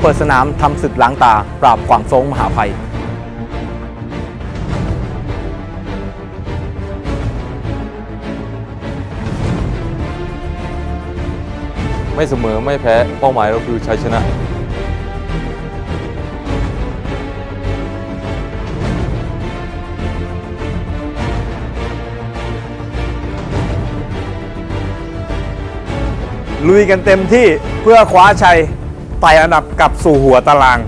เปิดสนามทำศึกล้างตา ปราบขวางโซงมหาภัย ไม่เสมอไม่แพ้เป้าหมายเราคือชัยชนะ ลุยกันเต็มที่เพื่อคว้าชัย ไต่อันดับกลับสู่หัวตาราง